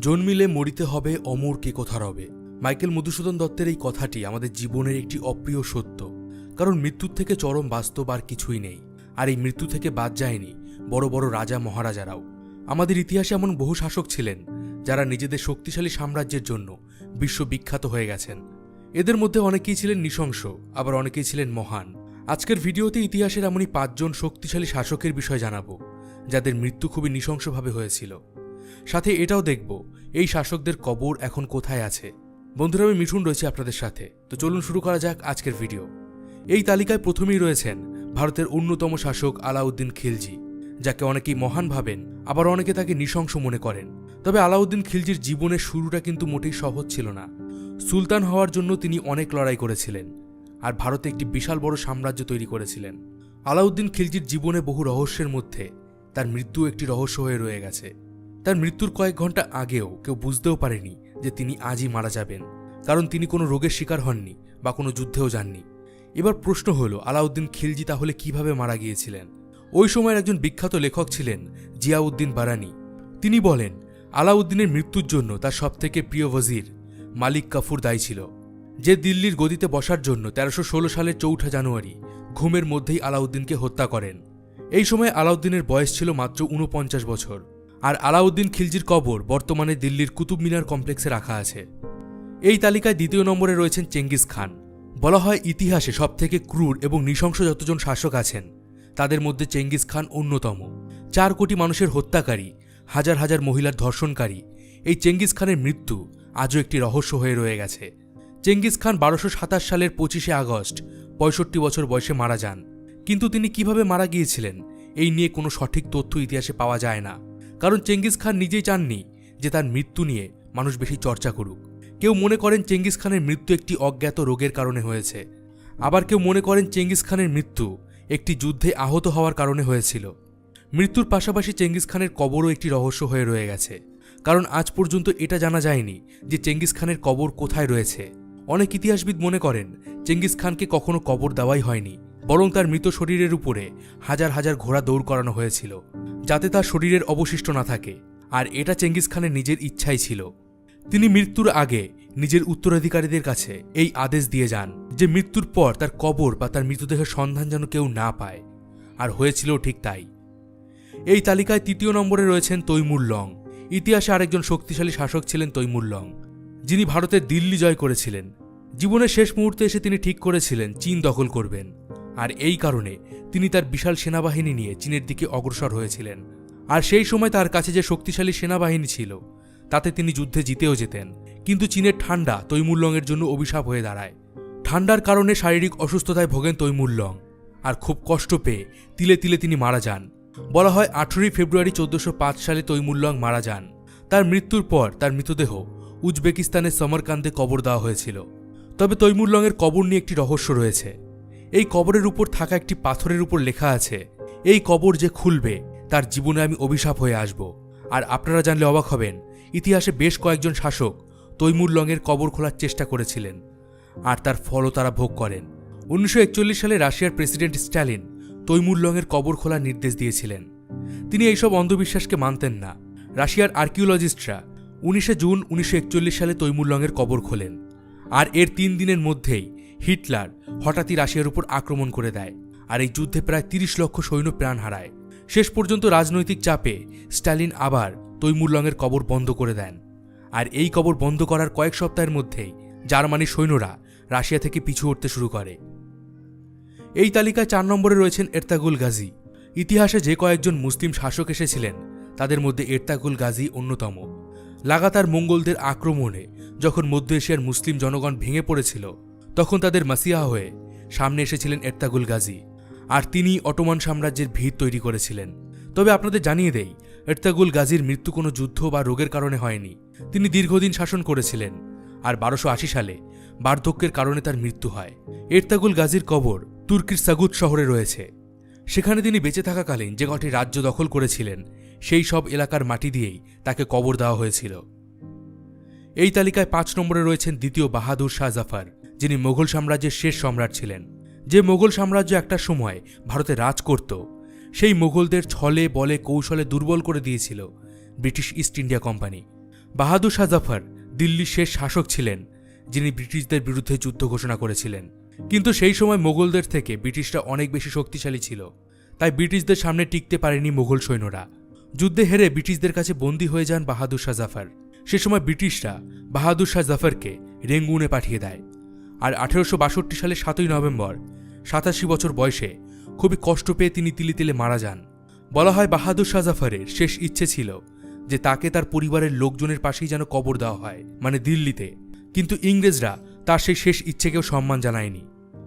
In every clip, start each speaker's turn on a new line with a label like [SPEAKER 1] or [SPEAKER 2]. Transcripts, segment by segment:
[SPEAKER 1] জন্মিলে মরিতে হবে অমর কে কথা রবে? মাইকেল মধুসূদন দত্তের এই কথাটি আমাদের জীবনের একটি অপ্রিয় সত্য। কারণ মৃত্যুর থেকে চরম বাস্তব আর কিছুই নেই। আর এই মৃত্যু থেকে বাদ যায়নি বড় বড় রাজা মহারাজারাও। আমাদের ইতিহাসে এমন বহু শাসক ছিলেন, যারা নিজেদের শক্তিশালী সাম্রাজ্যের জন্য বিশ্ববিখ্যাত হয়ে গেছেন। এদের মধ্যে অনেকেই ছিলেন নৃশংস, আবার অনেকেই ছিলেন মহান। আজকের ভিডিওতে ইতিহাসের এমনই পাঁচজন শক্তিশালী শাসকের বিষয় জানাব, যাদের মৃত্যু খুবই নৃশংসভাবে হয়েছিল। সাথে এটাও দেখব, এই শাসকদের কবর এখন কোথায় আছে। বন্ধুরা, আমি মিঠুন রয়েছে আপনাদের সাথে। তো চলুন শুরু করা যাক আজকের ভিডিও। এই তালিকায় প্রথমেই রয়েছেন ভারতের অন্যতম শাসক আলাউদ্দিন খিলজি, যাকে অনেকেই মহান ভাবেন, আবার অনেকে তাকে নৃশংস মনে করেন। তবে আলাউদ্দিন খিলজির জীবনের শুরুটা কিন্তু মোটেই সহজ ছিল না। সুলতান হওয়ার জন্য তিনি অনেক লড়াই করেছিলেন, আর ভারতে একটি বিশাল বড় সাম্রাজ্য তৈরি করেছিলেন। আলাউদ্দিন খিলজির জীবনে বহু রহস্যের মধ্যে তার মৃত্যু একটি রহস্য হয়ে রয়ে গেছে। তার মৃত্যুর কয়েক ঘণ্টা আগেও কেউ বুঝতেও পারেনি যে তিনি আজই মারা যাবেন, কারণ তিনি কোনো রোগের শিকার হননি বা কোনো যুদ্ধেও যাননি। এবার প্রশ্ন হলো, আলাউদ্দিন খিলজি তাহলে কীভাবে মারা গিয়েছিলেন? ওই সময়ের একজন বিখ্যাত লেখক ছিলেন জিয়াউদ্দিন বারানি। তিনি বলেন, আলাউদ্দিনের মৃত্যুর জন্য তার সবথেকে প্রিয় ওয়াজির মালিক কাফুর দায়ী ছিল। যে দিল্লির গদিতে বসার জন্য তেরোশো ষোলো সালের চৌঠা জানুয়ারি ঘুমের মধ্যেই আলাউদ্দিনকে হত্যা করেন। এই সময় আলাউদ্দিনের বয়স ছিল মাত্র উনপঞ্চাশ বছর। আর আলাউদ্দিন খিলজির কবর বর্তমানে দিল্লির কুতুব মিনার কমপ্লেক্সে রাখা আছে। এই তালিকায় দ্বিতীয় নম্বরে রয়েছেন চেঙ্গিস খান। বলা হয়, ইতিহাসে সবথেকে ক্রূর এবং নৃশংস যতজন শাসক আছেন, তাদের মধ্যে চেঙ্গিস খান অন্যতম। চার কোটি মানুষের হত্যাকারী, হাজার হাজার মহিলার ধর্ষণকারী, এই চেঙ্গিস খানের মৃত্যু আজও একটি রহস্য হয়ে রয়ে গেছে। চেঙ্গিস খান বারোশো সাতাশ সালের পঁচিশে আগস্ট, পঁয়ষট্টি বছর বয়সে মারা যান। কিন্তু তিনি কীভাবে মারা গিয়েছিলেন, এই নিয়ে কোনো সঠিক তথ্য ইতিহাসে পাওয়া যায় না। কারণ চেঙ্গিস খান নিজেই চাননি যে তার মৃত্যু নিয়ে মানুষ বেশি চর্চা করুক। কেউ মনে করেন চেঙ্গিস খানের মৃত্যু একটি অজ্ঞাত রোগের কারণে হয়েছে। আবার কেউ মনে করেন চেঙ্গিস খানের মৃত্যু একটি যুদ্ধে আহত হওয়ার কারণে হয়েছিল। মৃত্যুর পাশাপাশি চেঙ্গিস খানের কবরও একটি রহস্য হয়ে রয়ে গেছে। কারণ আজ পর্যন্ত এটা জানা যায়নি যে চেঙ্গিস খানের কবর কোথায় রয়েছে। অনেক ইতিহাসবিদ মনে করেন, চেঙ্গিস খানকে কখনো কবর দেওয়াই হয়নি। বরং তার মৃত শরীরের উপরে হাজার হাজার ঘোড়া দৌড় করানো হয়েছিল, যাতে তার শরীরের অবশিষ্ট না থাকে, আর এটা চেঙ্গিস খানের নিজের ইচ্ছাই ছিল। তিনি মৃত্যুর আগে নিজের উত্তরাধিকারীদের কাছে এই আদেশ দিয়ে যান যে মৃত্যুর পর তার কবর বা তার মৃতদেহের সন্ধান যেন কেউ না পায়, আর হয়েছিল ঠিক তাই। এই তালিকায় তৃতীয় নম্বরে রয়েছেন তৈমুর লং। ইতিহাসে আরেকজন শক্তিশালী শাসক ছিলেন তৈমুর লং, যিনি ভারতের দিল্লি জয় করেছিলেন। জীবনের শেষ মুহূর্তে এসে তিনি ঠিক করেছিলেন, চীন দখল করবেন। আর এই কারণে তিনি তার বিশাল সেনাবাহিনী নিয়ে চীনের দিকে অগ্রসর হয়েছিলেন। আর সেই সময় তার কাছে যে শক্তিশালী সেনাবাহিনী ছিল, তাতে তিনি যুদ্ধে জিতেও যেতেন কিন্তু চীনের ঠান্ডা তৈমুল্লংয়ের জন্য অভিশাপ হয়ে দাঁড়ায়। ঠান্ডার কারণে শারীরিক অসুস্থতায় ভোগেন তৈমুল্লং। আর খুব কষ্ট পেয়ে তিলে তিলে তিনি মারা যান। বলা হয় আঠেরোই ফেব্রুয়ারি চোদ্দশো সালে তৈমুল্লং মারা যান। তার মৃত্যুর পর তার মৃতদেহ উজবেকিস্তানের সমরকান্দে কবর দেওয়া হয়েছিল। তবে তৈমুল্লংয়ের কবর নিয়ে একটি রহস্য রয়েছে। এই কবরের উপর থাকা একটি পাথরের উপর লেখা আছে, এই কবর যে খুলবে, তার জীবনে আমি অভিশাপ হয়ে আসব। আর আপনারা জানলে অবাক হবেন, ইতিহাসে বেশ কয়েকজন শাসক তৈমুর লংয়ের কবর খোলার চেষ্টা করেছিলেন, আর তার ফলও তারা ভোগ করেন। উনিশশো একচল্লিশ সালে রাশিয়ার প্রেসিডেন্ট স্ট্যালিন তৈমুর লংয়ের কবর খোলার নির্দেশ দিয়েছিলেন। তিনি এইসব অন্ধবিশ্বাসকে মানতেন না। রাশিয়ার আর্কিওলজিস্টরা উনিশে জুন উনিশশো একচল্লিশ সালে তৈমুর লংয়ের কবর খোলেন, আর এর তিন দিনের মধ্যেই হিটলার হঠাৎই রাশিয়ার উপর আক্রমণ করে দেয় আর এই যুদ্ধে প্রায় তিরিশ লক্ষ সৈন্য প্রাণ হারায়। শেষ পর্যন্ত রাজনৈতিক চাপে স্ট্যালিন আবার তৈমুরলংয়ের কবর বন্ধ করে দেন। আর এই কবর বন্ধ করার কয়েক সপ্তাহের মধ্যেই জার্মানির সৈন্যরা রাশিয়া থেকে পিছু উঠতে শুরু করে। এই তালিকায় চার নম্বরে রয়েছেন এর্তাগুল গাজী। ইতিহাসে যে কয়েকজন মুসলিম শাসক এসেছিলেন, তাদের মধ্যে এর্তাগুল গাজী অন্যতম। লাগাতার মঙ্গলদের আক্রমণে যখন মধ্য এশিয়ার মুসলিম জনগণ ভেঙে পড়েছিল তখন তাদের মাসিহা হয়ে সামনে এসেছিলেন এর্তাগুল গাজী আর তিনি অটোমান সাম্রাজ্যের ভিত তৈরি করেছিলেন। তবে আপনাদের জানিয়ে দেই, এর্তাগুল গাজীর মৃত্যু কোনো যুদ্ধ বা রোগের কারণে হয়নি। তিনি দীর্ঘদিন শাসন করেছিলেন আর বারোশো আশি সালে বার্ধক্যের কারণে তার মৃত্যু হয়। এর্তাগুল গাজীর কবর তুর্কির সাগুদ শহরে রয়েছে। সেখানে তিনি বেঁচে থাকাকালীন যে কটি রাজ্য দখল করেছিলেন, সেই সব এলাকার মাটি দিয়েই তাকে কবর দেওয়া হয়েছিল। এই তালিকায় পাঁচ নম্বরে রয়েছেন দ্বিতীয় বাহাদুর শাহ জাফর, যিনি মোগল সাম্রাজ্যের শেষ সম্রাট ছিলেন। যে মোগল সাম্রাজ্য একটা সময় ভারতে রাজ করত, সেই মোগলদের ছলে, বলে, কৌশলে দুর্বল করে দিয়েছিল British East India company. Bahadur Shah Zafar দিল্লির শেষ শাসক ছিলেন, যিনি ব্রিটিশদের বিরুদ্ধে যুদ্ধ ঘোষণা করেছিলেন। কিন্তু সেই সময় মোগলদের থেকে ব্রিটিশরা অনেক বেশি শক্তিশালী ছিল, তাই ব্রিটিশদের সামনে টিকতে পারেনি মোগল সৈন্যরা। যুদ্ধে হেরে ব্রিটিশদের কাছে বন্দী হয়ে যান বাহাদুর শাহ জাফর। সে সময় ব্রিটিশরা বাহাদুর শাহ জাফরকে রেঙ্গুনে পাঠিয়ে দেয়। আর আঠেরোশো বাষট্টি সালে সাতই নভেম্বর, সাতাশি বছর বয়সে খুবই কষ্ট পেয়ে তিনি তিলে তিলে মারা যান। বলা হয় বাহাদুর শাহ জাফরের শেষ ইচ্ছে ছিল যে তাকে তার পরিবারের লোকজনের পাশেই যেন কবর দেওয়া হয় মানে দিল্লিতে। কিন্তু ইংরেজরা তার সেই শেষ ইচ্ছেকেও সম্মান জানায়নি।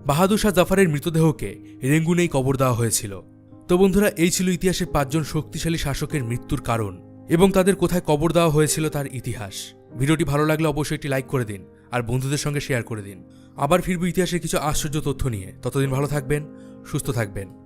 [SPEAKER 1] বাহাদুর শাহ জাফরের মৃতদেহকে রেঙ্গুনেই কবর দেওয়া হয়েছিল। তো বন্ধুরা, এই ছিল ইতিহাসের পাঁচজন শক্তিশালী শাসকের মৃত্যুর কারণ। এবং তাদের কোথায় কবর দেওয়া হয়েছিল তার ইতিহাস। ভিডিওটি ভালো লাগলে অবশ্যই একটি লাইক করে দিন আর বন্ধুদের সঙ্গে শেয়ার করে দিন। আবার ফিরবো ইতিহাসের কিছু আশ্চর্য তথ্য নিয়ে। ততদিন ভালো থাকবেন, সুস্থ থাকবেন।